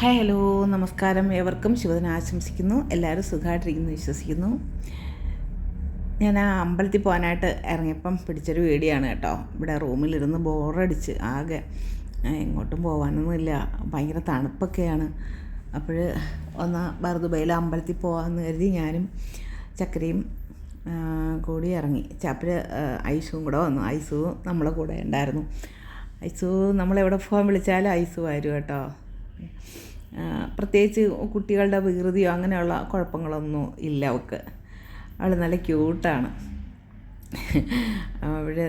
Hi hello നമസ്കാരം. ഏവർക്കും ശിവദിനം ആശംസിക്കുന്നു. എല്ലാവരും സുഖമായിട്ടിരിക്കുന്നു വിശ്വസിക്കുന്നു. ഞാൻ ആ അമ്പലത്തിൽ പോകാനായിട്ട് ഇറങ്ങിയപ്പം പിടിച്ചൊരു വീടിയാണ് കേട്ടോ. ഇവിടെ റൂമിലിരുന്ന് ബോറടിച്ച് ആകെ എങ്ങോട്ടും പോകാനൊന്നുമില്ല. ഭയങ്കര തണുപ്പൊക്കെയാണ്. അപ്പോൾ ഒന്ന് ബർദുബയിൽ അമ്പലത്തിൽ പോകാമെന്ന് കരുതി ഞാനും ചക്കരയും കൂടി ഇറങ്ങി. ചാപ്പിൽ ഐസും കൂടെ വന്നു. ഐസു നമ്മളെ കൂടെ ഉണ്ടായിരുന്നു. ഐസു നമ്മളെവിടെ പോകാൻ വിളിച്ചാലും ഐസു വരും കേട്ടോ. പ്രത്യേകിച്ച് കുട്ടികളുടെ വികൃതിയോ അങ്ങനെയുള്ള കുഴപ്പങ്ങളൊന്നും ഇല്ല അവൾക്ക്. അവൾ നല്ല ക്യൂട്ടാണ്. അവിടെ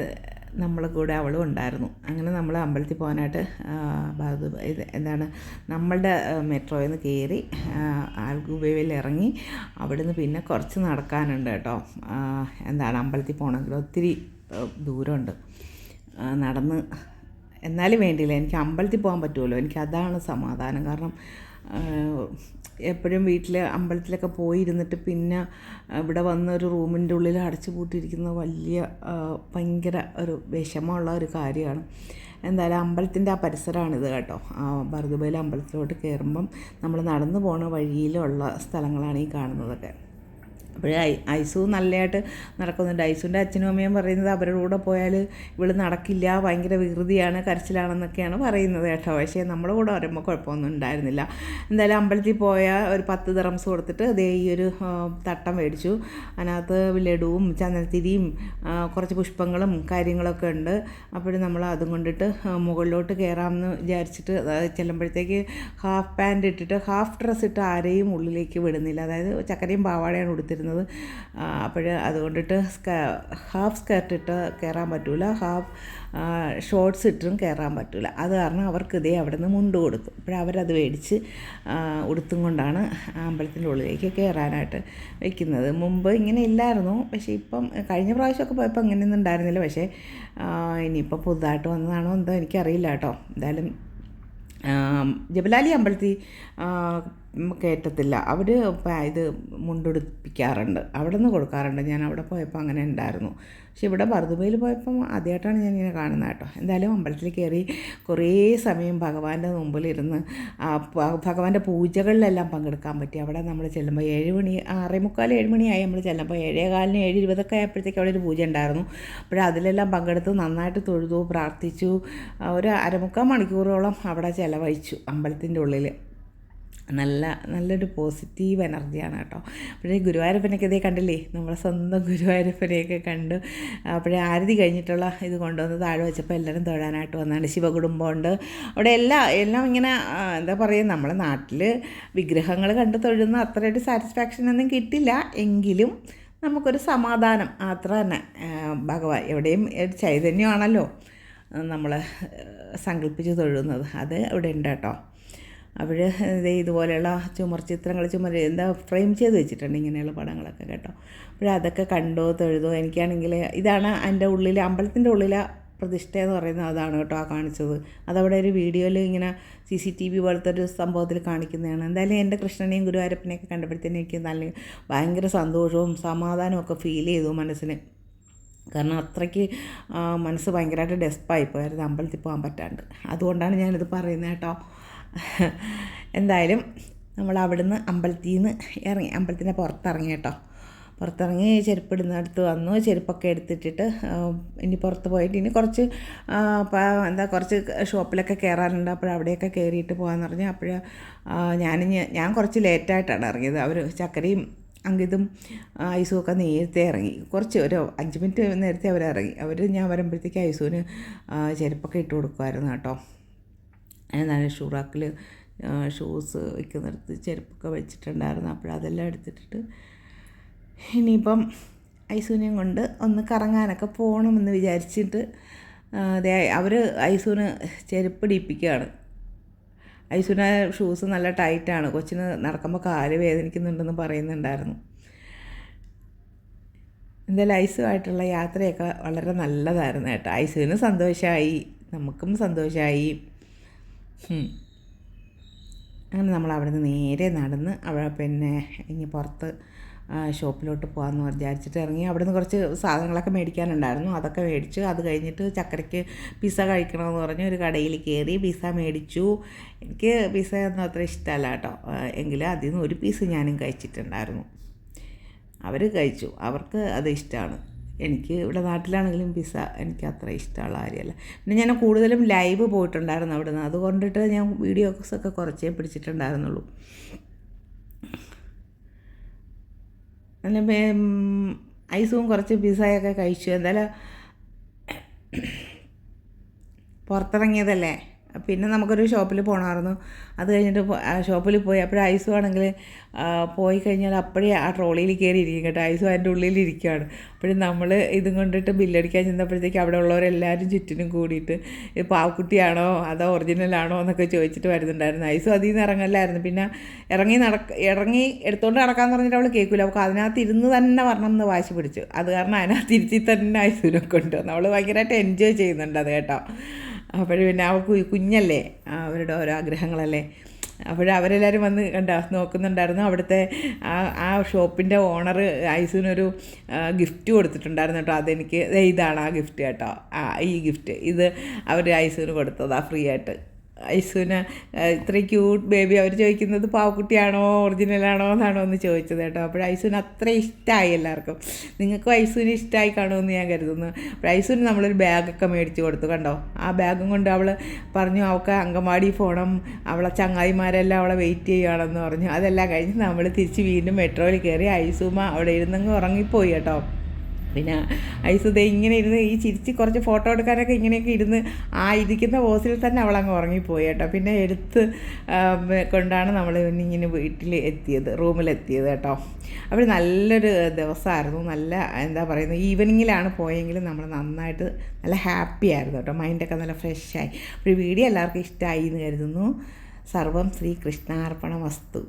നമ്മളെ കൂടെ അവളും ഉണ്ടായിരുന്നു. അങ്ങനെ നമ്മൾ അമ്പലത്തിൽ പോകാനായിട്ട് ഇത് എന്താണ് നമ്മളുടെ മെട്രോയിൽ നിന്ന് കയറി ആൽഗുബയിൽ ഇറങ്ങി അവിടുന്ന് പിന്നെ കുറച്ച് നടക്കാനുണ്ട് കേട്ടോ. എന്താണ് അമ്പലത്തിൽ പോകണമെങ്കിൽ ഒത്തിരി ദൂരമുണ്ട്. നടന്ന് എന്നാലും വേണ്ടിയില്ല. എനിക്ക് അമ്പലത്തിൽ പോകാൻ പറ്റുമല്ലോ. എനിക്ക് അതാണ് സമാധാനം. കാരണം എപ്പോഴും വീട്ടിൽ അമ്പലത്തിലൊക്കെ പോയി ഇരുന്നിട്ട് പിന്നെ ഇവിടെ വന്ന ഒരു റൂമിന്റെ ഉള്ളിൽ അടച്ചു പൂട്ടിയിരിക്കുന്ന വലിയ ഭയങ്കര ഒരു വിഷമമുള്ള ഒരു കാര്യമാണ്. എന്തായാലും അമ്പലത്തിന്റെ ആ പരിസരമാണിത് കേട്ടോ. ആ ബർദുബൈൽ അമ്പലത്തിലോട്ട് കയറുമ്പം നമ്മൾ നടന്നു പോണ വഴിയിലുള്ള സ്ഥലങ്ങളാണ് ഈ കാണുന്നതൊക്കെ. അപ്പോഴേ ഐസു നല്ലതായിട്ട് നടക്കുന്നുണ്ട്. ഐസുവിന്റെ അച്ഛനും അമ്മയും പറയുന്നത് അവരുടെ കൂടെ പോയാൽ ഇവൾ നടക്കില്ല ഭയങ്കര വികൃതിയാണ് കരച്ചിലാണെന്നൊക്കെയാണ് പറയുന്നത് കേട്ടോ. പക്ഷേ നമ്മുടെ കൂടെ വരുമ്പോൾ കുഴപ്പമൊന്നും ഉണ്ടായിരുന്നില്ല. എന്തായാലും അമ്പലത്തിൽ പോയ ഒരു പത്ത് ദിറംസ് കൊടുത്തിട്ട് അതേ ഈ ഒരു തട്ടം മേടിച്ചു. അതിനകത്ത് ലഡുവും ചന്ദനത്തിരിയും കുറച്ച് പുഷ്പങ്ങളും കാര്യങ്ങളൊക്കെ ഉണ്ട്. അപ്പോഴും നമ്മൾ അതും കൊണ്ടിട്ട് മുകളിലോട്ട് കയറാമെന്ന് വിചാരിച്ചിട്ട് ചെല്ലുമ്പോഴത്തേക്ക് ഹാഫ് പാന്റ് ഇട്ടിട്ട് ഹാഫ് ഡ്രസ്സ് ഇട്ട് ആരെയും ഉള്ളിലേക്ക് വിടുന്നില്ല. അതായത് ചക്കരയും പാവാടയാണ് ഉടുത്തിരുന്നത്. അപ്പോൾ അതുകൊണ്ടിട്ട് ഹാഫ് സ്കേർട്ട് ഇട്ട് കയറാൻ പറ്റില്ല ഹാഫ് ഷോർട്ട്സ് ഇട്ടും കയറാൻ പറ്റില്ല അത് കാരണം അവർക്ക് ഇതേ അവിടെ നിന്ന് മുണ്ട് കൊടുക്കും. അപ്പോഴവരത് മേടിച്ച് ഉടുത്തും കൊണ്ടാണ് അമ്പലത്തിന്റെ ഉള്ളിലേക്ക് കയറാനായിട്ട് വയ്ക്കുന്നത് മുമ്പ് ഇങ്ങനെ ഇല്ലായിരുന്നു. പക്ഷേ ഇപ്പം കഴിഞ്ഞ പ്രാവശ്യമൊക്കെ പോയപ്പോൾ അങ്ങനെയൊന്നും ഉണ്ടായിരുന്നില്ല. പക്ഷേ ഇനിയിപ്പോൾ പുതുതായിട്ട് വന്നതാണോ എന്തോ എനിക്കറിയില്ല കേട്ടോ. എന്തായാലും ജബലാലി അമ്പലത്തിൽ കയറ്റത്തില്ല അവർ ഇത് മുണ്ടുടുപ്പിക്കാറുണ്ട്. അവിടെ നിന്ന് കൊടുക്കാറുണ്ട്. ഞാൻ അവിടെ പോയപ്പോൾ അങ്ങനെ ഉണ്ടായിരുന്നു. പക്ഷെ ഇവിടെ ബർദുബയിൽ പോയപ്പം ആദ്യമായിട്ടാണ് ഞാൻ ഇങ്ങനെ കാണുന്നത് കേട്ടോ. എന്തായാലും അമ്പലത്തിൽ കയറി കുറേ സമയം ഭഗവാന്റെ മുമ്പിലിരുന്ന് ഭഗവാന്റെ പൂജകളിലെല്ലാം പങ്കെടുക്കാൻ പറ്റി. അവിടെ നമ്മൾ ചെല്ലുമ്പോൾ ഏഴ് മണി ആറേ മുക്കാൽ ഏഴ് മണിയായി നമ്മൾ ചെല്ലുമ്പോൾ ഏഴേ കാലിന് ഏഴ് ഇരുപതൊക്കെ ആയപ്പോഴത്തേക്ക് അവിടെ ഒരു പൂജ ഉണ്ടായിരുന്നു. അപ്പോൾ അതിലെല്ലാം പങ്കെടുത്ത് നന്നായിട്ട് തൊഴുതു പ്രാർത്ഥിച്ചു. ഒരു അരമുക്കാൽ മണിക്കൂറോളം അവിടെ ചിലവഴിച്ചു അമ്പലത്തിന്റെ ഉള്ളിൽ നല്ല നല്ലൊരു പോസിറ്റീവ് എനർജിയാണ് കേട്ടോ. അപ്പോഴേ ഗുരുവായൂരപ്പനൊക്കെ ഇതേ കണ്ടില്ലേ? നമ്മളെ സ്വന്തം ഗുരുവായൂരപ്പനെയൊക്കെ കണ്ട്. അപ്പോഴേ ആരതി കഴിഞ്ഞിട്ടുള്ള ഇത് കൊണ്ടുവന്ന് താഴെ വെച്ചപ്പോൾ എല്ലാവരും തൊഴാനായിട്ട് വന്നാണ് ശിവകുടുംബമുണ്ട്. അവിടെ എല്ലാ എല്ലാം ഇങ്ങനെ എന്താ പറയുക നമ്മളെ നാട്ടിൽ വിഗ്രഹങ്ങൾ കണ്ട് തൊഴുന്ന അത്രയൊരു സാറ്റിസ്ഫാക്ഷൻ ഒന്നും കിട്ടില്ല. എങ്കിലും നമുക്കൊരു സമാധാനം അത്ര തന്നെ. ഭഗവാൻ എവിടെയും ചൈതന്യമാണല്ലോ നമ്മൾ സങ്കല്പിച്ച് തൊഴുന്നത്. അത് ഇവിടെ ഉണ്ട് കേട്ടോ. അവർ ഇതുപോലെയുള്ള ചുമർ ചിത്രങ്ങൾ ചുമർ എന്താ ഫ്രെയിം ചെയ്ത് വെച്ചിട്ടുണ്ട് ഇങ്ങനെയുള്ള പടങ്ങളൊക്കെ കേട്ടോ. അപ്പോൾ അതൊക്കെ കണ്ടോ തൊഴുതോ എനിക്കാണെങ്കിൽ ഇതാണ് എന്റെ ഉള്ളിൽ അമ്പലത്തിന്റെ ഉള്ളിലെ പ്രതിഷ്ഠ എന്ന് പറയുന്നത് അതാണ് കേട്ടോ ആ കാണിച്ചത്. അതവിടെ ഒരു വീഡിയോയിൽ ഇങ്ങനെ സി സി ടി വി പോലത്തെ ഒരു സംഭവത്തിൽ കാണിക്കുന്നതാണ്. എന്തായാലും എന്റെ കൃഷ്ണനെയും ഗുരുവായൂരപ്പനെയൊക്കെ കണ്ടപ്പോഴത്തേനും എനിക്ക് നല്ല ഭയങ്കര സന്തോഷവും സമാധാനവും ഒക്കെ ഫീൽ ചെയ്തു മനസ്സിന്. കാരണം അത്രയ്ക്ക് മനസ്സ് ഭയങ്കരമായിട്ട് ഡെസ്പായി പോയായിരുന്നു അമ്പലത്തിൽ പോകാൻ പറ്റാണ്ട്. അതുകൊണ്ടാണ് ഞാനിത് പറയുന്നത് കേട്ടോ. എന്തായാലും നമ്മൾ അവിടുന്ന് അമ്പലത്തിൽ നിന്ന് ഇറങ്ങി അമ്പലത്തിന്റെ പുറത്തിറങ്ങി കേട്ടോ. പുറത്തിറങ്ങി ചെരുപ്പ് ഇടുന്നിടത്ത് വന്നു. ചെരുപ്പൊക്കെ എടുത്തിട്ടിട്ട് ഇനി പുറത്ത് പോയിട്ട് ഇനി കുറച്ച് എന്താ കുറച്ച് ഷോപ്പിലൊക്കെ കയറാറുണ്ട്. അപ്പോൾ അവിടെയൊക്കെ കയറിയിട്ട് പോകാമെന്ന് പറഞ്ഞു അപ്പോൾ ഞാൻ ഞാൻ കുറച്ച് ലേറ്റായിട്ടാണ് ഇറങ്ങിയത്. അവർ ചക്കരയും അങ്കിതും ഐസും ഒക്കെ നേരത്തെ ഇറങ്ങി. കുറച്ച് ഒരു അഞ്ച് മിനിറ്റ് നേരത്തെ അവർ ഇറങ്ങി. അവർ ഞാൻ വരുമ്പോഴത്തേക്ക് ഐസുവിന് ചെരുപ്പൊക്കെ ഇട്ട് കൊടുക്കുമായിരുന്നു കേട്ടോ. എന്താണ് ഷൂറാക്കിൽ ഷൂസ് വയ്ക്കുന്നിടത്ത് ചെരുപ്പൊക്കെ വെച്ചിട്ടുണ്ടായിരുന്നു. അപ്പോൾ അപ്പോഴതെല്ലാം എടുത്തിട്ടിട്ട് ഇനിയിപ്പം ഐസൂനെയും കൊണ്ട് ഒന്ന് കറങ്ങാനൊക്കെ പോകണമെന്ന് വിചാരിച്ചിട്ട് അവർ ഐസൂന് ചെരുപ്പ് ഇടിപ്പിക്കുകയാണ്. ഐസൂന ഷൂസ് നല്ല ടൈറ്റാണ്. കൊച്ചിന് നടക്കുമ്പോൾ കാൽ വേദനിക്കുന്നുണ്ടെന്ന് പറയുന്നുണ്ടായിരുന്നു. എന്തായാലും ഐസുമായിട്ടുള്ള യാത്രയൊക്കെ വളരെ നല്ലതായിരുന്നു കേട്ടോ. ഐസുവിന് സന്തോഷമായി നമുക്കും സന്തോഷമായി. അങ്ങനെ നമ്മൾ അവിടെ നിന്ന് നേരെ നടന്ന് അവിടെ പിന്നെ ഇനി പുറത്ത് ഷോപ്പിലോട്ട് പോകാമെന്ന് വിചാരിച്ചിട്ട് ഇറങ്ങി. അവിടെ നിന്ന് കുറച്ച് സാധനങ്ങളൊക്കെ മേടിക്കാനുണ്ടായിരുന്നു. അതൊക്കെ മേടിച്ചു അത് കഴിഞ്ഞിട്ട് ചക്കരയ്ക്ക് പിസ്സ കഴിക്കണമെന്ന് പറഞ്ഞ് ഒരു കടയിൽ കയറി പിസ്സ മേടിച്ചു. എനിക്ക് പിസ്സ ഒന്നും അത്ര ഇഷ്ടമല്ല കേട്ടോ. എങ്കിലും അതിൽ നിന്ന് ഒരു പീസ് ഞാനും കഴിച്ചിട്ടുണ്ടായിരുന്നു. അവർ കഴിച്ചു. അവർക്ക് അത് ഇഷ്ടമാണ്. എനിക്ക് ഇവിടെ നാട്ടിലാണെങ്കിലും പിസ്സ എനിക്ക് അത്ര ഇഷ്ടമുള്ള കാര്യമല്ല. പിന്നെ ഞാൻ കൂടുതലും ലൈവ് പോയിട്ടുണ്ടായിരുന്നു അവിടെ നിന്ന് അതുകൊണ്ടിട്ട് ഞാൻ വീഡിയോസൊക്കെ കുറച്ചേ പിടിച്ചിട്ടുണ്ടായിരുന്നുള്ളൂ. നല്ല ഐസും കുറച്ച് പിസ്സയൊക്കെ കഴിച്ചു. എന്തായാലും പുറത്തിറങ്ങിയതല്ലേ? പിന്നെ നമുക്കൊരു ഷോപ്പിൽ പോകണമായിരുന്നു അത് കഴിഞ്ഞിട്ട് ഷോപ്പിൽ പോയി. അപ്പോൾ ഐസ് ആണെങ്കിൽ പോയി കഴിഞ്ഞാൽ അപ്പോഴേ ആ ട്രോളിയിൽ കയറി ഇരിക്കും കേട്ടോ. ഐസു അതിന്റെ ഉള്ളിൽ ഇരിക്കുകയാണ് അപ്പോഴും നമ്മൾ ഇതും കൊണ്ടിട്ട് ബില്ലടിക്കാൻ ചെന്നപ്പോഴത്തേക്ക് അവിടെ ഉള്ളവരെല്ലാവരും ചുറ്റിനും കൂടിയിട്ട് പാവക്കുട്ടിയാണോ? അതോ ഒറിജിനലാണോ? എന്നൊക്കെ ചോദിച്ചിട്ട് വരുന്നുണ്ടായിരുന്നു. ഐസു അതിൽ നിന്ന് ഇറങ്ങലായിരുന്നു പിന്നെ ഇറങ്ങി നടക്ക ഇറങ്ങി എടുത്തുകൊണ്ട് നടക്കാന്ന് പറഞ്ഞിട്ട് അവൾ കേൾക്കില്ല അപ്പോൾ അതിനകത്ത് ഇരുന്ന് തന്നെ വരണം എന്ന് വാശി പിടിച്ചു. അത് കാരണം അതിനകത്ത് ഇരുത്തി തന്നെ ഐസുവിനെ കൊണ്ടുവന്നു. അവൾ ഭയങ്കരമായിട്ട് എൻജോയ് ചെയ്യുന്നുണ്ട് അത് കേട്ടോ. അപ്പോൾ പിന്നെ അവ കുഞ്ഞല്ലേ? അവരുടെ ഓരോ ആഗ്രഹങ്ങളല്ലേ? അപ്പോൾ അവരെല്ലാവരും വന്ന് കണ്ട നോക്കുന്നുണ്ടായിരുന്നു. അവിടുത്തെ ആ ആ ഷോപ്പിന്റെ ഓണർ ഐസുവിനൊരു ഗിഫ്റ്റ് കൊടുത്തിട്ടുണ്ടായിരുന്നു കേട്ടോ. അതെനിക്ക് ഇതാണ് ആ ഗിഫ്റ്റ് കേട്ടോ. ആ ഈ ഗിഫ്റ്റ്. ഇത് അവർ ഐസുവിന് കൊടുത്തതാണ് ഫ്രീ ആയിട്ട്. ഐസുവിന് ഇത്രയും ക്യൂട്ട് ബേബി അവർ ചോദിക്കുന്നത് പാവക്കുട്ടിയാണോ ഒറിജിനലാണോ എന്നാണോ എന്ന് ചോദിച്ചത് കേട്ടോ. അപ്പോൾ ഐസുവിന് അത്ര ഇഷ്ടമായി എല്ലാവർക്കും. നിങ്ങൾക്കും ഐസുവിന് ഇഷ്ടമായി കാണുമെന്ന് ഞാൻ കരുതുന്നു. അപ്പോൾ ഐസുവിന് നമ്മളൊരു ബാഗൊക്കെ മേടിച്ച് കൊടുത്തു കണ്ടോ? ആ ബാഗും കൊണ്ട് അവൾ പറഞ്ഞു അവൾക്ക് അങ്കമാടി പോകണം അവളെ ചങ്ങായിമാരെല്ലാം അവളെ വെയിറ്റ് ചെയ്യുകയാണെന്ന് പറഞ്ഞു. അതെല്ലാം കഴിഞ്ഞ് നമ്മൾ തിരിച്ച് വീണ്ടും മെട്രോയിൽ കയറി ഐസുമ അവിടെ ഇരുന്നങ്ങ് ഉറങ്ങിപ്പോയി കേട്ടോ. പിന്നെ ഐസുദേ ഇങ്ങനെ ഇരുന്ന് ഈ ചിരിച്ച് കുറച്ച് ഫോട്ടോ എടുക്കാനൊക്കെ ഇങ്ങനെയൊക്കെ ഇരുന്ന് ആ ഇരിക്കുന്ന പോസിൽ തന്നെ അവളങ്ങ് ഉറങ്ങിപ്പോയി കേട്ടോ. പിന്നെ എടുത്ത് കൊണ്ടാണ് നമ്മൾ ഇങ്ങനെ വീട്ടിൽ എത്തിയത് റൂമിലെത്തിയത് കേട്ടോ. അപ്പോൾ നല്ലൊരു ദിവസമായിരുന്നു നല്ല എന്താ പറയുന്നത് ഈവനിങ്ങിലാണ് പോയെങ്കിലും നമ്മൾ നന്നായിട്ട് നല്ല ഹാപ്പി ആയിരുന്നു കേട്ടോ. മൈൻഡൊക്കെ നല്ല ഫ്രഷായി ഈ വീഡിയോ എല്ലാവർക്കും ഇഷ്ടമായി എന്ന് കരുതുന്നു. സർവം ശ്രീ കൃഷ്ണാർപ്പണ വസ്തു.